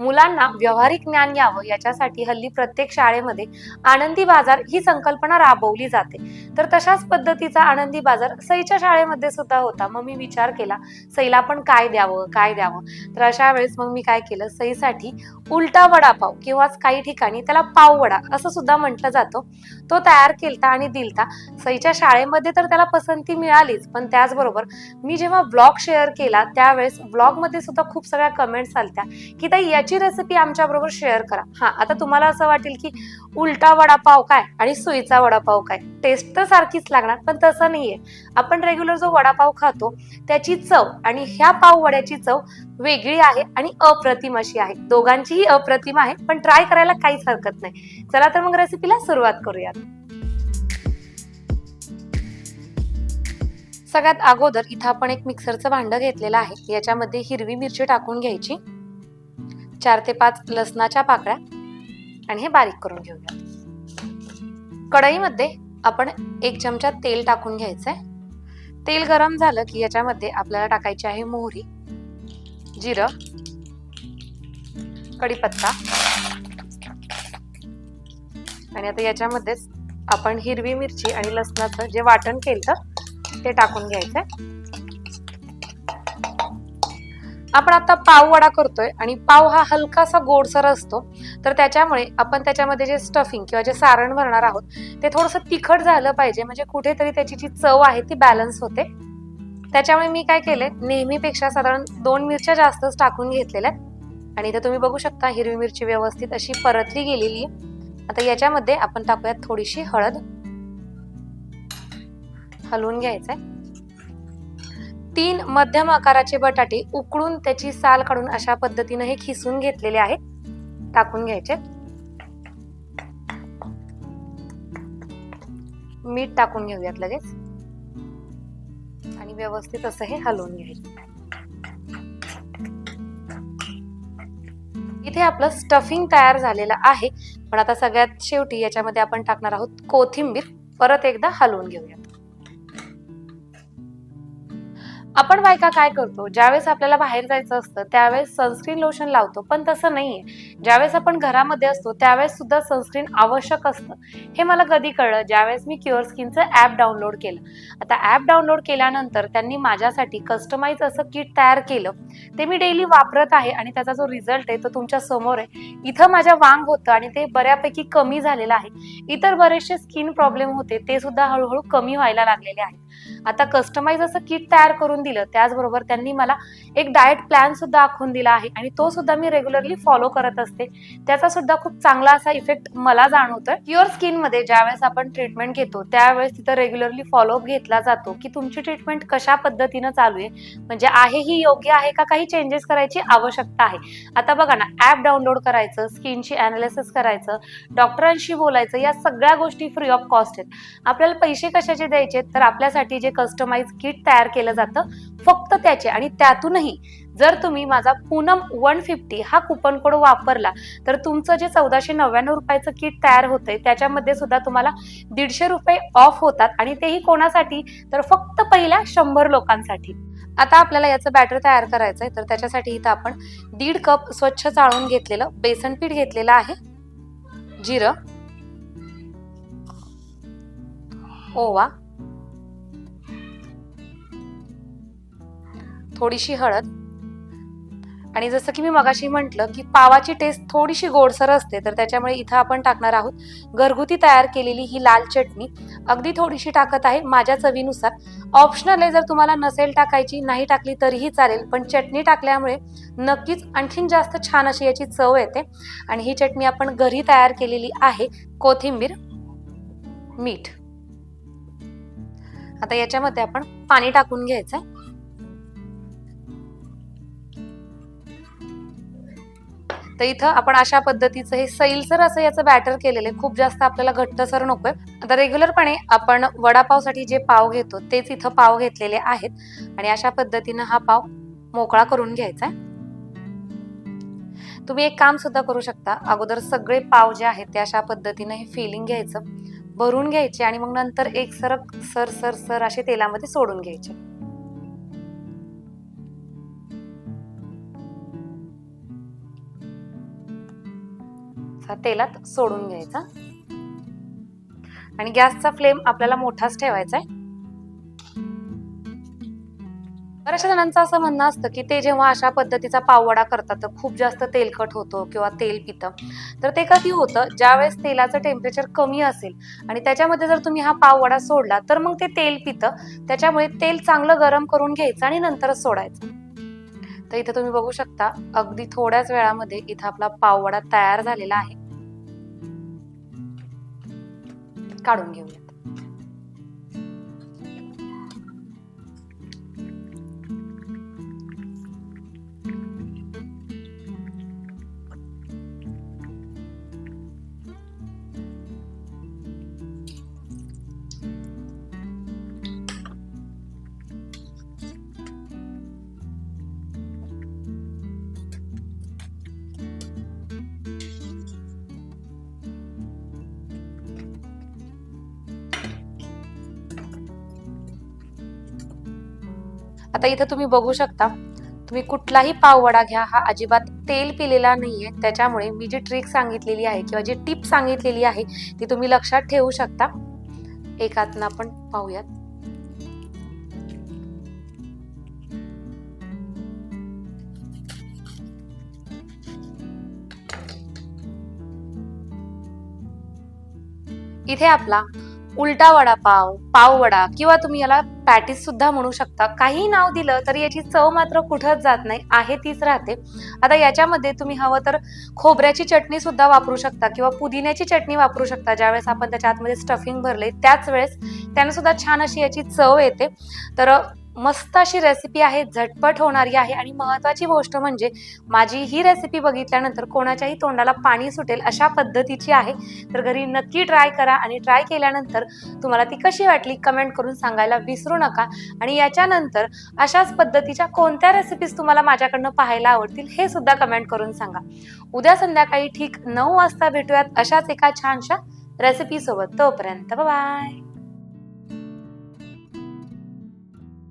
मुलांना व्यावहारिक ज्ञान यावं याच्यासाठी हल्ली प्रत्येक शाळेमध्ये आनंदी बाजार ही संकल्पना राबवली जाते. तर तशाच पद्धतीचा आनंदी बाजार सईच्या शाळेमध्ये सुद्धा होता. मग मी विचार केला सईला पण काय द्यावं काय द्यावं? तर अशा वेळेस मग मी काय केलं सईसाठी उलटा वडापाव किंवा काही ठिकाणी त्याला पाव वडा असं सुद्धा म्हटलं जातं. तो तयार केलता आणि दिलता. सईच्या शाळेमध्ये तर त्याला पसंती मिळालीच पण त्याचबरोबर मी जेव्हा ब्लॉग शेअर केला त्यावेळेस ब्लॉगमध्ये सुद्धा खूप सगळ्या कमेंट्स आलत्या की ताई याची रेसिपी आमच्या बरोबर शेअर करा. हा आता तुम्हाला असं वाटेल की उलटा वडापाव काय आणि सुईचा वडापाव काय? टेस्ट तर सारखीच लागणार पण तसं नाहीये. आपण रेग्युलर जो वडापाव खातो त्याची चव आणि ह्या पाव वड्याची चव वेगळी आहे आणि अप्रतिम अशी आहे. दोघांचीही अप्रतिम आहे पण ट्राय करायला काहीच हरकत नाही. चला तर मग रेसिपीला सुरुवात करूयात. सगळ्यात अगोदर इथं आपण एक मिक्सरचं भांडं घेतलेलं आहे. याच्यामध्ये हिरवी मिरची टाकून घ्यायची. चार ते पाच लसणाच्या पाकळ्या आणि हे बारीक करून घेऊया कढईमध्ये आपण एक चमचा तेल टाकून घ्यायचंय. तेल गरम झालं की याच्यामध्ये आपल्याला टाकायची आहे मोहरी जिरं कढीपत्ता. आणि आता याच्यामध्येच आपण हिरवी मिरची आणि लसणाचं जे वाटण केलं ते टाकून घ्यायचंय. आपण आता पाव वडा करतोय आणि पाव हा हलकासा गोडसर असतो. तर त्याच्यामुळे आपण त्याच्यामध्ये जे स्टफिंग किंवा जे सारण भरणार आहोत ते थोडंसं तिखट झालं पाहिजे. म्हणजे कुठेतरी त्याची जी चव आहे ती बॅलन्स होते. त्याच्यामुळे मी काय केलंय नेहमीपेक्षा साधारण दोन मिरच्या जास्तच टाकून घेतलेल्या आहेत. आणि इथे तुम्ही बघू शकता हिरवी मिरची व्यवस्थित अशी परतली गेलेली आहे. आता याच्यामध्ये आपण टाकूयात थोडीशी हळद. हलवून घ्यायचंय. तीन मध्यम आकाराचे बटाटे उकळून त्याची साल काढून अशा पद्धतीने हे खिसून घेतलेले आहेत. टाकून घ्यायचे. मीठ टाकून घेऊयात लगेच. आणि व्यवस्थित असं हे हलवून घ्यायचे. इथे आपलं स्टफिंग तयार झालेलं आहे. पण आता सगळ्यात शेवटी याच्यामध्ये आपण टाकणार आहोत कोथिंबीर. परत एकदा हलवून घेऊया. आपण बायका काय करतो? ज्यावेळेस आपल्याला बाहेर जायचं असतं त्यावेळेस सनस्क्रीन लोशन लावतो. पण तसं नाहीये. ज्यावेळेस आपण घरामध्ये असतो त्यावेळेस सुद्धा सनस्क्रीन आवश्यक असतं. हे मला कधी कळलं? ज्यावेळेस मी क्युअर स्किनचं ॲप डाउनलोड केलं. आता ॲप डाउनलोड केल्यानंतर त्यांनी माझ्यासाठी कस्टमाइज असं किट तयार केलं. ते मी डेली वापरत आहे आणि त्याचा जो रिझल्ट आहे तो तुमच्यासमोर आहे. इथं माझ्या वांग होतं आणि ते बऱ्यापैकी कमी झालेलं आहे. इतर बरेचसे स्किन प्रॉब्लेम होते ते सुद्धा हळूहळू कमी व्हायला लागलेले आहेत. आता कस्टमाइज असं किट तयार करून दिलं त्याचबरोबर त्यांनी मला एक डाएट प्लॅन सुद्धा आखून दिला आहे. आणि तो सुद्धा मी रेग्युलरली फॉलो करत असते. त्याचा सुद्धा खूप चांगला असा इफेक्ट मला जाणवतोय. प्युअर स्किनमध्ये ज्यावेळेस आपण ट्रीटमेंट घेतो त्यावेळेस तिथं रेग्युलरली फॉलोअप घेतला जातो की तुमची ट्रीटमेंट कशा पद्धतीनं चालू आहे? म्हणजे आहे ही योग्य आहे का? काही चेंजेस करायची आवश्यकता आहे. आता बघा ना ऍप डाउनलोड करायचं स्किनची अनालिसिस करायचं डॉक्टरांशी बोलायचं या सगळ्या गोष्टी फ्री ऑफ कॉस्ट आहेत. आपल्याला पैसे कशाचे द्यायचे तर आपल्यासाठी जे कस्टमाइज किट तयार केलं जातं फक्त त्याचे. आणि त्यातूनही जर तुम्ही माझा पूनम वन फिफ्टी हा कुपन कोड वापरला तर तुमचं जे चौदाशे नव्याण्णव रुपयाचं किट तयार होतंय त्याच्यामध्ये सुद्धा तुम्हाला दीडशे रुपये ऑफ होतात आणि तेही कोणासाठी? तर फक्त पहिल्या शंभर लोकांसाठी. आता आपल्याला याचं बॅटर तयार करायचं आहे तर त्याच्यासाठी इथं आपण दीड कप स्वच्छ चाळून घेतलेलं बेसन पीठ घेतलेलं आहे. जिरं. ओवा. थोडीशी हळद. आणि जसं की मी मगाशी म्हटलं की पावाची टेस्ट थोडीशी गोडसर असते तर त्याच्यामुळे इथं आपण टाकणार आहोत घरगुती तयार केलेली ही लाल चटणी. अगदी थोडीशी टाकत आहे माझ्या चवीनुसार. ऑप्शनल आहे जर तुम्हाला नसेल टाकायची नाही टाकली तरीही चालेल पण चटणी टाकल्यामुळे नक्कीच आणखीन जास्त छान अशी याची चव येते. आणि ही चटणी आपण घरी तयार केलेली आहे कोथिंबीर मीठ. आता याच्यामध्ये आपण पाणी टाकून घ्यायचंय. तर इथं आपण अशा पद्धतीचं हे सैलसर असं याचं बॅटर केलेलं आहे. खूप जास्त आपल्याला घट्टसर नकोय. आता रेग्युलरपणे आपण वडापावसाठी जे पाव घेतो तेच इथं पाव घेतलेले आहेत. आणि अशा पद्धतीनं हा पाव मोकळा करून घ्यायचा आहे. तुम्ही एक काम सुद्धा करू शकता. अगोदर सगळे पाव जे आहेत ते अशा पद्धतीनं हे फिलिंग घ्यायचं भरून घ्यायचे आणि मग नंतर एक सरक सर सर सर असे तेलामध्ये सोडून घ्यायचे. असा तेलात सोडून घ्यायचा. आणि गॅसचा फ्लेम आपल्याला मोठाच ठेवायचा आहे. बऱ्याचशा जणांचं असं म्हणणं असतं की ते जेव्हा अशा पद्धतीचा पाववडा करतात तर खूप जास्त तेलकट होतो किंवा तेल पितं. तर ते कधी होतं? ज्यावेळेस तेलाचं टेम्परेचर कमी असेल आणि त्याच्यामध्ये जर तुम्ही हा पाववडा सोडला तर मग ते तेल पितं. त्याच्यामुळे तेल चांगलं गरम करून घ्यायचं आणि नंतरच सोडायचं. तर इथं तुम्ही बघू शकता अगदी थोड्याच वेळामध्ये इथं आपला पाववडा तयार झालेला आहे. काढून घेऊया. आता इथं तुम्ही बघू शकता तुम्ही कुठलाही पाववडा घ्या हा अजिबात तेल पिलेला नाहीये. त्याच्यामुळे मी जी ट्रिक सांगितलेली आहे किंवा जी टिप सांगितलेली आहे ती तुम्ही लक्षात ठेवू शकता. एकातनं आपण पाहूयात. इथे आपला उलटा वडापाव पाव वडा किंवा तुम्ही याला पॅटीस सुद्धा म्हणू शकता. काही नाव दिलं तरी याची चव मात्र कुठंच जात नाही आहे तीच राहते. आता याच्यामध्ये तुम्ही हवं तर खोबऱ्याची चटणी सुद्धा वापरू शकता किंवा पुदिन्याची चटणी वापरू शकता. ज्यावेळेस आपण त्याच्या आतमध्ये स्टफिंग भरले त्याच वेळेस त्याने सुद्धा छान अशी याची चव येते. तर मस्त अशी रेसिपी आहे झटपट होणारी आहे आणि महत्वाची गोष्ट म्हणजे माझी ही रेसिपी बघितल्यानंतर कोणाच्याही तोंडाला पाणी सुटेल अशा पद्धतीची आहे. तर घरी नक्की ट्राय करा आणि ट्राय केल्यानंतर तुम्हाला ती कशी वाटली कमेंट करून सांगायला विसरू नका. आणि याच्यानंतर अशाच पद्धतीच्या कोणत्या रेसिपीज तुम्हाला माझ्याकडनं पाहायला आवडतील हे सुद्धा कमेंट करून सांगा. उद्या संध्याकाळी ठीक नऊ वाजता भेटूयात अशाच एका छानशा रेसिपी सोबत. तोपर्यंत बाय